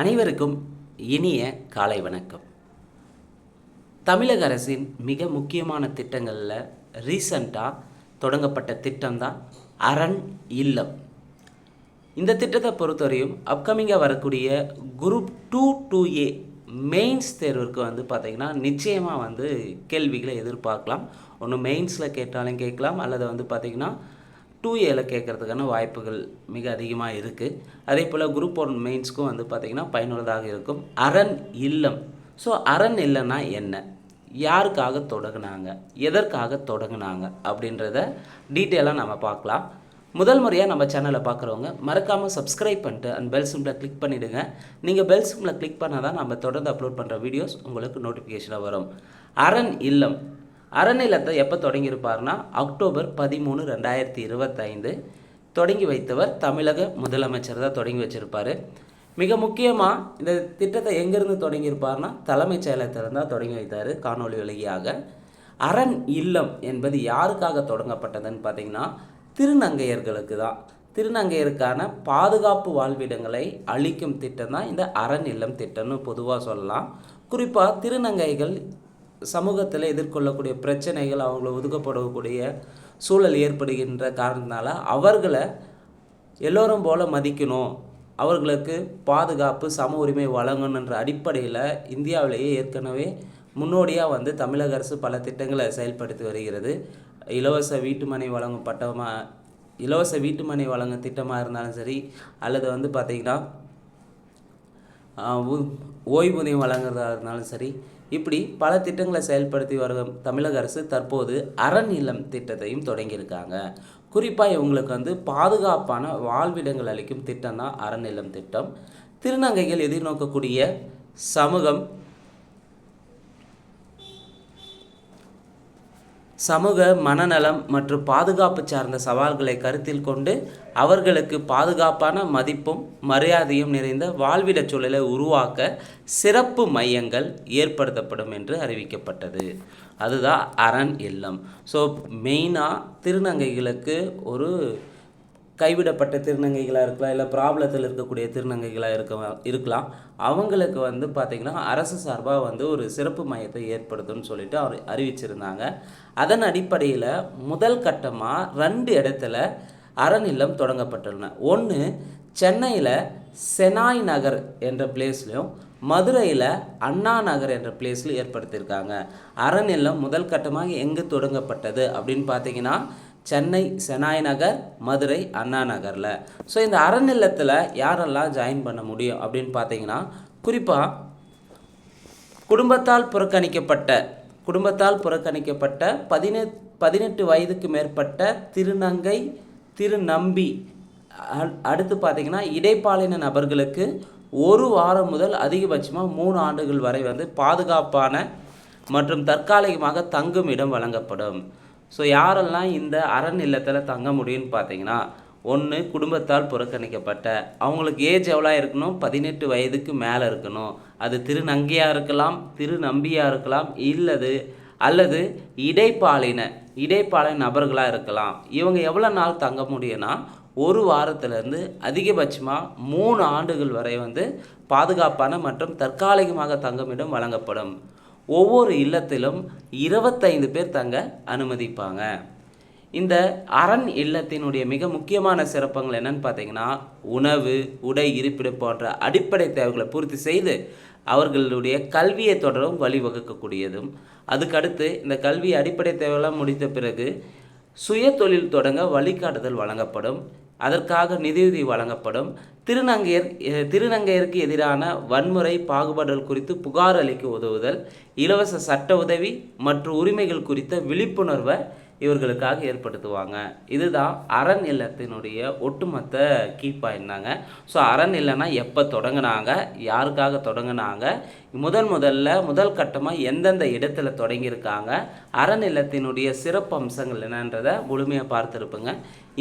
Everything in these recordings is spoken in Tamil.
அனைவருக்கும் இனிய காலை வணக்கம். தமிழக அரசின் மிக முக்கியமான திட்டங்களில் ரீசண்டாக தொடங்கப்பட்ட திட்டம் தான் அரண் இல்லம். இந்த திட்டத்தை பொறுத்தவரையும் அப்கமிங்காக வரக்கூடிய group two two A mains தேர்விற்கு வந்து பார்த்திங்கன்னா நிச்சயமாக வந்து கேள்விகளை எதிர்பார்க்கலாம். ஒன்று மெயின்ஸில் கேட்டாலும் கேட்கலாம். அல்லது வந்து பார்த்திங்கன்னா டூ ஏல கேட்குறதுக்கான வாய்ப்புகள் மிக அதிகமாக இருக்குது அதே போல் குரூப் ஒன் மெயின்ஸ்க்கும் வந்து பார்த்திங்கன்னா பயனுள்ளதாக இருக்கும். அரண் இல்லம். ஸோ அரண் இல்லைன்னா என்ன? யாருக்காக தொடங்கினாங்க? எதற்காக தொடங்கினாங்க? அப்படின்றத டீட்டெயிலாக நம்ம பார்க்கலாம். முதல் முறையாக நம்ம சேனலை பார்க்குறவங்க மறக்காமல் சப்ஸ்கிரைப் பண்ணிட்டு அந்த பெல் சிம்பில் கிளிக் பண்ணிவிடுங்க நீங்கள் பெல் சிம்பில் கிளிக் பண்ணால் தான் நம்ம தொடர்ந்து அப்லோட் பண்ணுற வீடியோஸ் உங்களுக்கு நோட்டிஃபிகேஷனாக வரும். அரண் இல்லம். அறநிலத்தை எப்போ தொடங்கியிருப்பார்னா அக்டோபர் பதிமூணு ரெண்டாயிரத்தி இருபத்தைந்து தொடங்கி வைத்தவர் தமிழக முதலமைச்சர் தான் தொடங்கி வச்சிருப்பார். மிக முக்கியமாக இந்த திட்டத்தை எங்கேருந்து தொடங்கியிருப்பார்னா தலைமைச் செயலகத்தில் தான் தொடங்கி வைத்தார் காணொளி வழியாக. அரண் இல்லம் என்பது யாருக்காக தொடங்கப்பட்டதுன்னு பார்த்தீங்கன்னா திருநங்கையர்களுக்கு தான். திருநங்கையருக்கான பாதுகாப்பு வாழ்விடங்களை அளிக்கும் திட்டம் தான் இந்த அரண் இல்லம் திட்டம்னு பொதுவாக சொல்லலாம். குறிப்பாக திருநங்கைகள் சமூகத்தில் எதிர்கொள்ளக்கூடிய பிரச்சனைகள் அவங்கள ஒதுக்கப்படக்கூடிய சூழல் ஏற்படுகின்ற காரணத்தினால அவர்களை எல்லோரும் போல மதிக்கணும். அவர்களுக்கு பாதுகாப்பு சம உரிமை வழங்கணுன்ற அடிப்படையில் இந்தியாவிலேயே ஏற்கனவே முன்னோடியாக வந்து தமிழக அரசு பல திட்டங்களை செயல்படுத்தி வருகிறது. இலவச வீட்டுமனை வழங்கும் பட்டமாக இலவச வீட்டுமனை வழங்கும் திட்டமாக இருந்தாலும் சரி அல்லது வந்து பார்த்திங்கன்னா ஓய்வூதியம் வழங்குறதா இருந்தாலும் சரி இப்படி பல திட்டங்களை செயல்படுத்தி வரும் தமிழக அரசு தற்போது அரண் இல்லம் திட்டத்தையும் தொடங்கியிருக்காங்க. குறிப்பாக இவங்களுக்கு வந்து பாதுகாப்பான வாழ்விடங்கள் அளிக்கும் திட்டம் தான் அரண் இல்லம் திட்டம். திருநங்கைகள் எதிர்நோக்கக்கூடிய சமூகம் சமூக மனநலம் மற்றும் பாதுகாப்பு சார்ந்த சவால்களை கருத்தில் கொண்டு அவர்களுக்கு பாதுகாப்பான மதிப்பும் மரியாதையும் நிறைந்த வாழ்விடச் சூழலை உருவாக்க சிறப்பு மையங்கள் ஏற்படுத்தப்படும் என்று அறிவிக்கப்பட்டது. அதுதான் அரண் இல்லம். ஸோ மெயினாக திருநங்கைகளுக்கு ஒரு கைவிடப்பட்ட திருநங்கைகளாக இருக்கலாம் இல்லை ப்ராப்ளத்தில் இருக்கக்கூடிய திருநங்கைகளாக இருக்க இருக்கலாம். அவங்களுக்கு வந்து பார்த்திங்கன்னா அரசு சார்பாக வந்து ஒரு சிறப்பு மையத்தை ஏற்படுத்தும்னு சொல்லிட்டு அவர் அறிவிச்சிருந்தாங்க. அதன் அடிப்படையில் முதல் கட்டமாக ரெண்டு இடத்துல அறநிலம் தொடங்கப்பட்டுள்ளன. ஒன்று சென்னையில் செனாய் நகர் என்ற பிளேஸ்லையும் மதுரையில் அண்ணா நகர் என்ற பிளேஸில் ஏற்படுத்தியிருக்காங்க. அறநிலம் முதல் கட்டமாக எங்கே தொடங்கப்பட்டது அப்படின்னு பார்த்தீங்கன்னா சென்னை செனாய் நகர் மதுரை அண்ணா நகரில் ஸோ இந்த அறநிலத்தில் யாரெல்லாம் ஜாயின் பண்ண முடியும் அப்படின்னு பார்த்தீங்கன்னா குறிப்பாக குடும்பத்தால் புறக்கணிக்கப்பட்ட குடும்பத்தால் புறக்கணிக்கப்பட்ட பதினெட் பதினெட்டு வயதுக்கு மேற்பட்ட திருநங்கை திருநம்பி அடுத்து பார்த்திங்கன்னா இடைப்பாலின நபர்களுக்கு ஒரு வாரம் முதல் அதிகபட்சமாக மூணு ஆண்டுகள் வரை வந்து பாதுகாப்பான மற்றும் தற்காலிகமாக தங்கும் இடம் வழங்கப்படும். ஸோ யாரெல்லாம் இந்த அரண் இல்லத்தில் தங்க முடியும்னு பார்த்தீங்கன்னா ஒன்று குடும்பத்தால் புறக்கணிக்கப்பட்ட அவங்களுக்கு ஏஜ் எவ்வளோ இருக்கணும்? பதினெட்டு வயதுக்கு மேலே இருக்கணும். அது திருநங்கையாக இருக்கலாம் திருநம்பியாக இருக்கலாம் இல்லது அல்லது இடைப்பாலின இடைப்பாலின நபர்களாக இருக்கலாம். இவங்க எவ்வளோ நாள் தங்க முடியும்னா ஒரு வாரத்திலேருந்து அதிகபட்சமாக மூணு ஆண்டுகள் வரை வந்து பாதுகாப்பான மற்றும் தற்காலிகமாக தங்குமிடம் வழங்கப்படும். ஒவ்வொரு இல்லத்திலும் இருபத்தைந்து பேர் தங்க அனுமதிப்பாங்க. இந்த அரண் இல்லத்தினுடைய மிக முக்கியமான சிறப்புகள் என்னன்னு பார்த்தீங்கன்னா உணவு உடை இருப்பிடம் போன்ற அடிப்படை தேவைகளை பூர்த்தி செய்து அவர்களுடைய கல்வியை தொடரும் வழிவகுக்கக்கூடியதும். அதுக்கடுத்து இந்த கல்வி அடிப்படை தேவையெல்லாம் முடித்த பிறகு சுய தொழில் தொடங்க வழிகாட்டுதல் வழங்கப்படும். அதற்காக நிதியுதவி வழங்கப்படும். திருநங்கையர் திருநங்கையருக்கு எதிரான வன்முறை பாகுபாடுகள் குறித்து புகார் அளிக்க உதவுதல் இலவச சட்ட உதவி மற்றும் உரிமைகள் குறித்த விழிப்புணர்வை இவர்களுக்காக ஏற்படுத்துவாங்க. இதுதான் அரண் இல்லத்தினுடைய ஒட்டுமொத்த கீ பாயிண்ட் ஸோ அரண் இல்லைன்னா எப்போ தொடங்கினாங்க? யாருக்காக தொடங்கினாங்க? முதன் முதல்ல முதல் கட்டமாக எந்தெந்த இடத்துல தொடங்கியிருக்காங்க? அரண் இல்லத்தினுடைய சிறப்பு அம்சங்கள் என்னன்றதை முழுமையாக பார்த்துருப்பேங்க.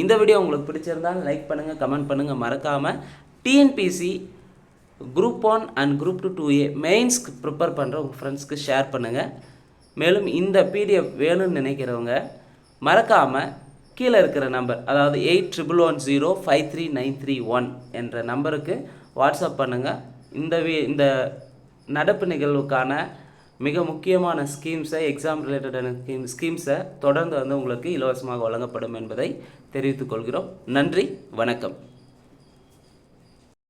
இந்த வீடியோ உங்களுக்கு பிடிச்சிருந்தால் லைக் பண்ணுங்கள் கமெண்ட் பண்ணுங்கள் மறக்காமல் TNPSC group one and group two two A மெயின்ஸ்க்கு prepare பண்ணுற உங்கள் ஃப்ரெண்ட்ஸ்க்கு ஷேர் பண்ணுங்கள் மேலும் இந்த பிடிஎஃப் வேணும்னு நினைக்கிறவங்க மறக்காமல் கீழே இருக்கிற நம்பர் அதாவது eight triple one zero five three nine three one என்ற நம்பருக்கு வாட்ஸ்அப் பண்ணுங்கள் இந்த வி இந்த நடப்பு நிகழ்வுக்கான மிக முக்கியமான ஸ்கீம்ஸை எக்ஸாம் ரிலேட்டடான ஸ்கீம் ஸ்கீம்ஸை தொடர்ந்து வந்து உங்களுக்கு இலவசமாக வழங்கப்படும் என்பதை தெரிவித்துக் கொள்கிறோம். நன்றி வணக்கம்.